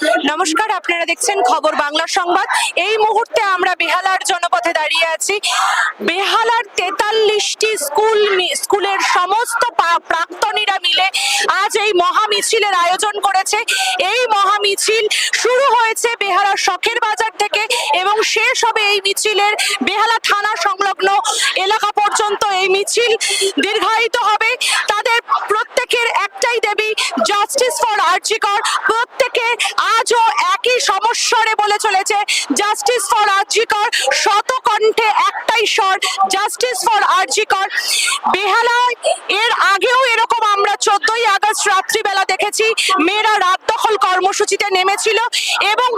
নমস্কার, আপনারা দেখছেন খবর বাংলা সংবাদ। এই মুহূর্তে আমরা বেহালার জনপথে দাঁড়িয়ে আছি। বেহালার তেতাল্লিশটি স্কুল স্কুলের সমস্ত প্রাক্তনীরা মিলে আজ এই মহা মিছিলের আয়োজন করেছে। এই মহা মিছিল শুরু হয়েছে বেহালার শখের বাজার থেকে এবং শেষ হবে এই মিছিলের বেহালা থানা সংলগ্ন এলাকা পর্যন্ত। এই মিছিল দীর্ঘায়িত হবে। তাদের প্রত্যেকের একটাই দেবী জাস্টিস ফর আর্জিকর। প্রত্যেকে আজও একই সমস্যারে বলে চলেছে জাস্টিস ফর আর্জিকর শত কণ্ঠে একটাই স্বর জাস্টিস ফর আর্জিকর। বেহালায় এর আগেও এরকম আমরা চোদ্দই আগস্ট রাত্রিবেলা দেখেছি, মেয়েরা রাত দখল কর্মসূচিতে নেমেছিল এবং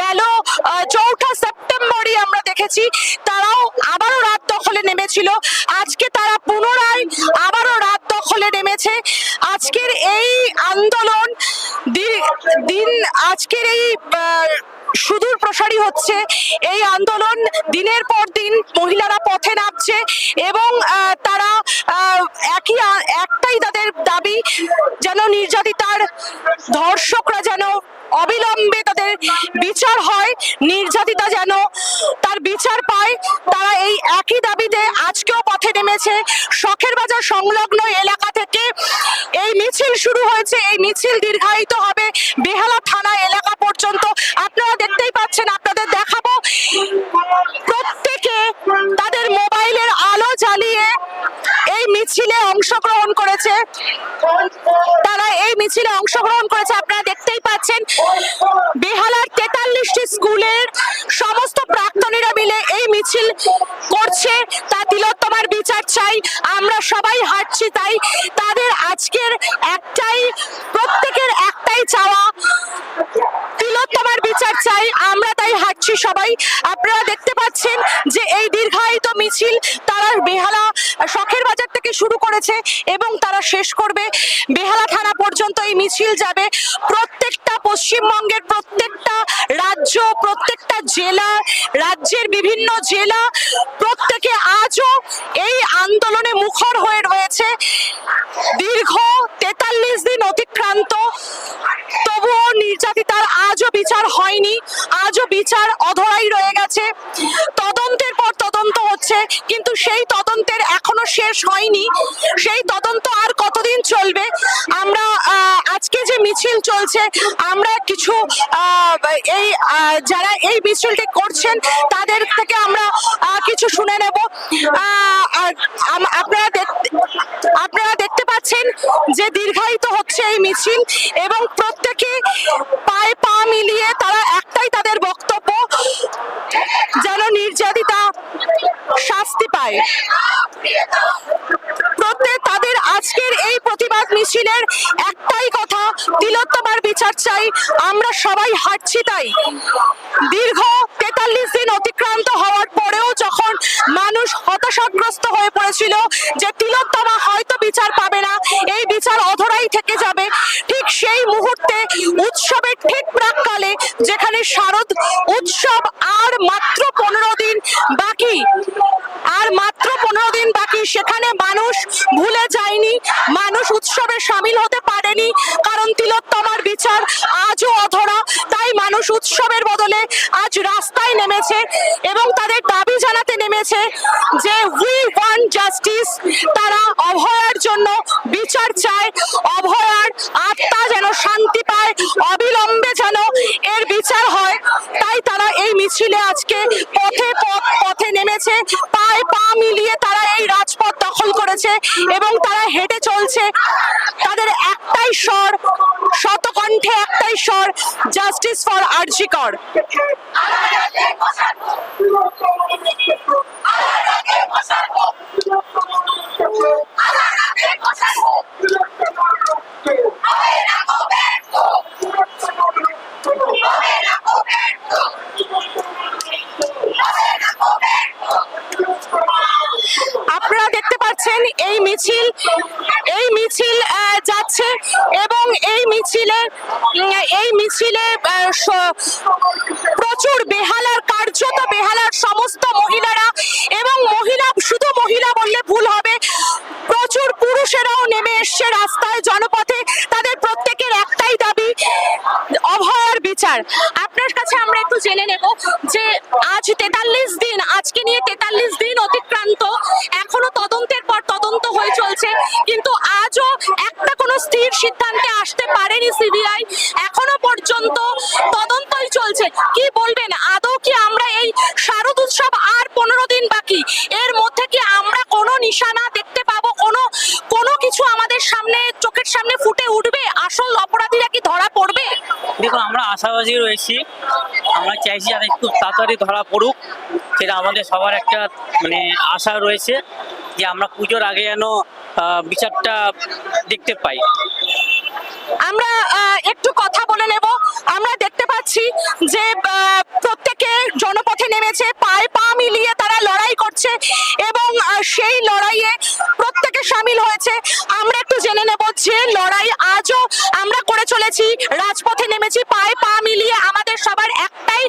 গেল চৌঠা সেপ্টেম্বরই আমরা দেখেছি, তারাও আবারও রাত দখলে নেমেছিল। আজকে তারা পুনরায় আবারও রাত দখলে নেমেছে। আজকের এই আন্দোলন দিন আজকের এই সুদূর প্রসারী হচ্ছে। এই আন্দোলন দিনের পর দিন মহিলারা পথে নামছে এবং তারা একই একটাই তাদের দাবি, যেন নির্যাতিতার ধর্ষকরা যেন অবিলম্বে বিচার হয়, নির্যাতিতা যেন তার বিচার পায়, তারা এই একই দাবিতে আজকেও পথে নেমেছে। শখের বাজার সংলগ্ন এলাকা থেকে এই মিছিল শুরু হয়েছে। এই মিছিল দীর্ঘায়িত হবে বেহালা থানা এলাকা পর্যন্ত। আপনারা দেখতেই পাচ্ছেন, আপনাদের দেখাবো। প্রত্যেকে তাদের মোবাইলের আলো জ্বালিয়ে এই মিছিলে অংশগ্রহণ করেছে। তারা এই মিছিলে অংশগ্রহণ করেছে, আপনারা দেখতেই পাচ্ছেন। স্কুলের সমস্ত প্রাক্তনীরা মিলে এই মিছিল করছে। তা তিলোত্তমার বিচার চাই, আমরা সবাই হাঁটছি তাই। তাদের আজকের একটাই, প্রত্যেকের একটাই চাওয়া, তিলোত্তমার বিচার চাই, আমরা তাই হাঁটছি সবাই। আপনারা দেখতে পাচ্ছেন যে এই দীর্ঘায়িত মিছিল, তারা বেহালা শখের বাজার থেকে শুরু করেছে এবং তারা শেষ করবে বেহালা থানা পর্যন্ত। এই মিছিল যাবে প্রত্যেকটা পশ্চিমবঙ্গের প্রত্যেকটা রাজ্য, প্রত্যেকটা জেলা, রাজ্যের বিভিন্ন জেলা। প্রত্যেকে আজও এই আন্দোলনে মুখর হয়ে রয়েছে। দীর্ঘ তেতাল্লিশ দিন অতিক্রান্ত। তবুও নির্যাতিতার আজও বিচার হয়নি, আজও বিচার অধরাই রয়ে গেছে। তদন্তের হচ্ছে, কিন্তু সেই তদন্তের এখনও শেষ হয়নি। সেই তদন্ত আর কতদিন চলবে? আমরা আজকে যে মিছিল চলছে, আমরা কিছু এই যারা এই মিছিলটি করছেন, তাদের থেকে আমরা কিছু শুনে নেব। আপনারা আপনারা দেখতে পাচ্ছেন যে দীর্ঘায়িত হচ্ছে এই মিছিল এবং প্রত্যেকে পায়ে পা মিলিয়ে তারা একটাই তাদের বক্তব্য যেন নির্যাতিতা শাস্তি পায় প্রত্যেক তাদের আজকের এই প্রতিবাদ মিছিলের একটাই কথা তিলোত্তমার বিচার চাই আমরা সবাই হাঁটছি তাই দীর্ঘ তেতাল্লিশ দিন অতিক্রান্ত হওয়ার পরেও যখন মানুষ হতাশাগ্রস্ত হয়ে পড়েছিল যে তিলোত্তমা হয়তো বিচার পাবে না। এই বিচার অধরাই থেকে যাবে। ঠিক সেই মুহূর্তে উৎসবের ঠিক প্রাককালে যেখানে শারদ উৎসব আর মাত্র পনেরো দিন বাকি, আর মাত্র পনেরো দিন বাকি, সেখানে মানুষ ভুলে যায়নি। মানুষ উৎসবে সামিল হতে পারেনি, কারণ তিলোত্তমার বিচার আজও অধরা। তাই মানুষ উৎসবের বদলে আজ রাস্তায় নেমেছে এবং তাদের দাবি জানাতে নেমেছে যে উই ওয়ান জাস্টিস তারা অভয়ার জন্য বিচার চায় অভয়ার আত্মা যেন শান্তি পায় অবিলম্বে যেন এর বিচার হয় তাই তারা এই মিছিলে আজকে পথে পথ পথে নেমেছে পায়ে পা মিলিয়ে তারা এই রাজপথ দখল করেছে এবং তারা হেঁটে চলছে তাদের একটাই স্বর শতকণ্ঠে স্বর জাস্টিস ফর আরজিকর আপনারা দেখতে পাচ্ছেন, এই মিছিল এই মিছিল যাচ্ছে এবং এই মিছিলে উম, এই মিছিলে আহ, স- প্রচুর বেহালার কার্যত বেহালার সমস্ত মহিলারা এবং মহিলা, শুধু মহিলা বললে ভুল হবে। প্রচুর পুরুষেরাও নেমে এসছে রাস্তায় জনপথে। তাদের প্রত্যেকের একটাই দাবি অভয়ার বিচার। আপনার কাছে আমরা একটু জেনে নেব যে আজ তেতাল্লিশ দিন, আজকে নিয়ে তেতাল্লিশ দিন অতিক্রান্ত। এখনও তদন্তের পর তদন্ত হয়ে চলছে। কিন্তু আজও একটা কোনো স্থির সিদ্ধান্তে আসতে পারেনি সিবিআই এখনও পর্যন্ত তদন্তই চলছে কি বলবেন আদৌ কি আমরা এই শারদ উৎসব আর পনেরো দিন বাকি এর মধ্যে কি আমরা কোনো নিশানা দেখতে পাবো কোনো কোনো কিছু আমাদের সামনে চোখের সামনে ফুটে উঠবে? আসল অপরাধীরা কি ধরা পড়বে? দেখুন আমরা আশাবাদী রয়েছি। আমরা চাইছি যাতে একটু তাড়াতাড়ি ধরা পড়ুক। সেটা আমাদের সবার একটা মানে আশা রয়েছে যে আমরা পুজোর আগে যেন বিচারটা দেখতে পাই। আমরা একটু কথা বলে নেব আমরা দেখতে পাচ্ছি যে আহ, প্রত্যেকে জনপথে নেমেছে পায়ে পা মিলিয়ে তারা লড়াই করছে এবং আহ, সেই লড়াইয়ে প্রত্যেকে সামিল হয়েছে আমরা একটু জেনে নেব যে লড়াই আজও আমরা করে চলেছি রাজপথে নেমেছি পায়ে পা মিলিয়ে আমাদের সবার একটাই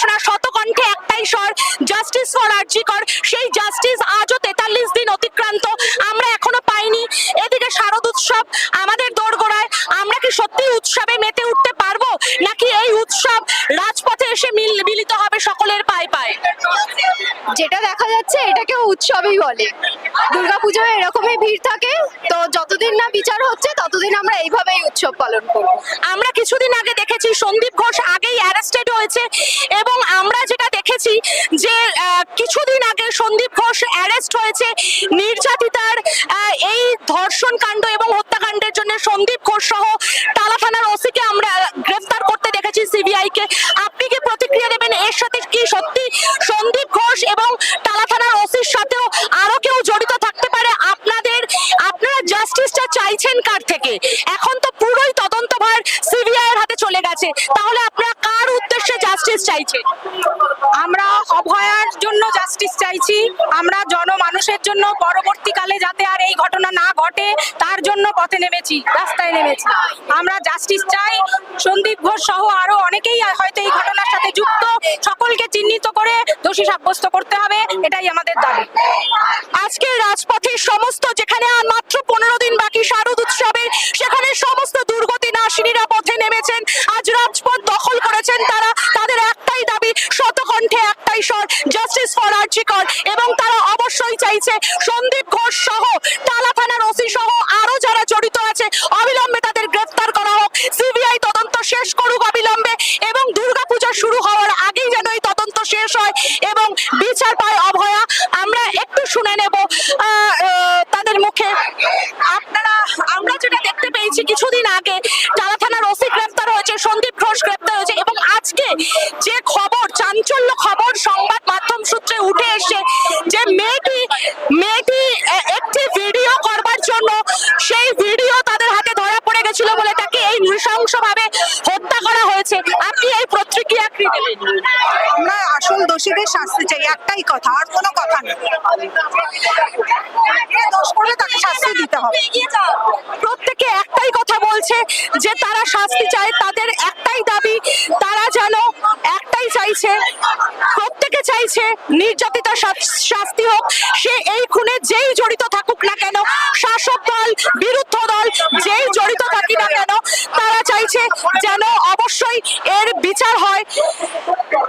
একটাই শতকণ্ঠে একটাই স্বর জাস্টিস ফর আর্জিকর সেই জাস্টিস আজও তেতাল্লিশ দিন অতিক্রান্ত, আমরা এখনও পাইনি। এদিকে শারদ উৎসব আমাদের দোরগোড়ায়, আমরা কি সত্যি উৎসবে মেতে উঠতে পারব? নাকি এই উৎসব রাজপথে এসে মিল, মিলিত হবে সকলের পায় পায়? যেটা দেখা যাচ্ছে এটাকেও উৎসবই বলে। দুর্গাপুজোয় এরকমই ভিড় থাকে। তো যতদিন না বিচার হচ্ছে, ততদিন আমরা এইভাবেই উৎসব পালন করব। আমরা কিছুদিন আগে দেখেছি, সন্দীপ ঘোষ আগেই অ্যারেস্টেড হয়েছে এবং আমরা যেটা দেখেছি যে কিছুদিন আগে সন্দীপ ঘোষ অ্যারেস্ট হয়েছে নির্যাতিতার এই ধর্ষণ কাণ্ড এবং হত্যাকাণ্ডের জন্য সন্দীপ ঘোষ সহ টালা থানার ওসিকে আমরা গ্রেফতার করতে দেখেছি সিবিআই কে আপনি কি প্রতিক্রিয়া দেবেন এর সাথে কি সত্যি সন্দীপ ঘোষ এবং টালা থানার ওসির সাথেও আরও কেউ জড়িত থাকতে পারে আপনাদের আপনারা জাস্টিসটা চাইছেন কার থেকে। এখন তো পুরোই তদন্তভার সিবিআই এর হাতে চলে গেছে। তাহলে জাস্টিস চাইছেন আমরা অভয়ার জন্য জাস্টিস চাইছি, আমরা জনমানুষের জন্য পরবর্তীকালে যাতে আর এই ঘটনা না ঘটে, তার জন্য পথে নেমেছি, রাস্তায় নেমেছি। আমরা জাস্টিস চাই, সন্দীপ ঘোষ সহ আরও অনেকেই হয়তো এই ঘটনার সাথে যুক্ত, সকলকে চিহ্নিত করে দোষী সাব্যস্ত করতে হবে, এটাই আমাদের দাবি। আজকে রাজপথে সমস্ত, যেখানে আর মাত্র পনেরো দিন বাকি শারদ উৎসবে, সেখানে সমস্ত দুর্গতি নাশিনীরা পথে নেমেছেন। আজ রাজপথ দখল করেছেন তারা। তাদের একটাই দাবি, শতকণ্ঠে একটাই স্বর জাস্টিস ফর আর্জিকর এবং তারা অবশ্যই চাইছে সন্দীপ ঘোষ সহ টালা থানার ওসি সহ আরও যারা জড়িত আছে, অবিলম্বে তাদের গ্রেফতার করা হোক। সিবিআই তদন্ত শেষ করুক অবিলম্বে এবং দুর্গাপূজা শুরু হওয়ার আগেই যেন এই তদন্ত শেষ হয় এবং বিচার পায় অভয়া। আমরা একটু শুনে নেব তাদের মুখে আপনারা আমরা যেটা দেখতে পেয়েছি কিছুদিন আগে। টালা থানার ওসি গ্রেপ্তার হয়েছে, সন্দীপ ঘোষ গ্রেপ্তার হয়েছে এবং আজকে যে খবর, চাঞ্চল্য খবর সংবাদ মাধ্যম সূত্রে উঠে এসে যে মেয়েটি মেয়েটি একটি ভিডিও করবার জন্য সেই ভিডিও তাদের হাতে ধরা পড়ে গেছিল বলে তাকে এই নৃশংসভাবে হত্যা করা হয়েছে আপনি এই প্রতিক্রিয়া কি দেবেন আমরা আসল দোষীদের শাস্তি চাই একটাই কথা আর কোনো কথা নেই যে দোষ করবে তাকে শাস্তি দিতে হবে প্রত্যেকে একটাই কথা বলছে যে তারা শাস্তি চায়। তাদের একটাই দাবি, তারা যেন একটাই চাইছে, প্রত্যেকে চাইছে নির্যাতিতা শাস- শাস্তি হোক। সে এই খুনে যেই জড়িত থাকুক না কেন, শাসক দল, বিরুদ্ধ দল, যেই জড়িত থাকি না কেন, তারা চাইছে যেন অবশ্যই এর বিচার হয়।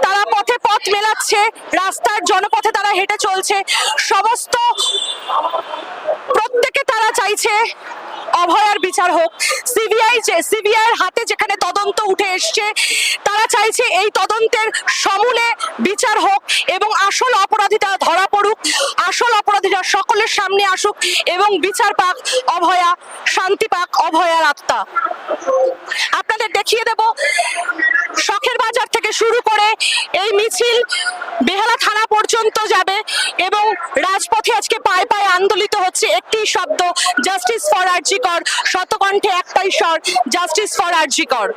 তারা পথে পথ মেলাচ্ছে, রাস্তার জনপথে তারা হেঁটে চলছে। সমস্ত প্রত্যেকে তারা চাইছে অভয়ার বিচার হোক। সিবিআই সিবিআই হাতে যেখানে তদন্ত উঠে এসছে, তারা চাইছে এই তদন্তের সমূলে বিচার হোক এবং আসল অপরাধীরা ধরা পড়ুক, আসল অপরাধীরা সকলের সামনে আসুক এবং বিচার পাক অভয়া, শান্তি পাক অভয়ার আত্মা। আপনাদের দেখিয়ে দেব, শখের বাজার থেকে শুরু করে এই মিছিল বেহালা থানা পর্যন্ত যাবে এবং রাজপথে আজকে পায়ে পায়ে আন্দোলিত হচ্ছে একটি শব্দ জাস্টিস ফর আরজিকর শতকণ্ঠে একটাই স্বর জাস্টিস ফর আরজিকর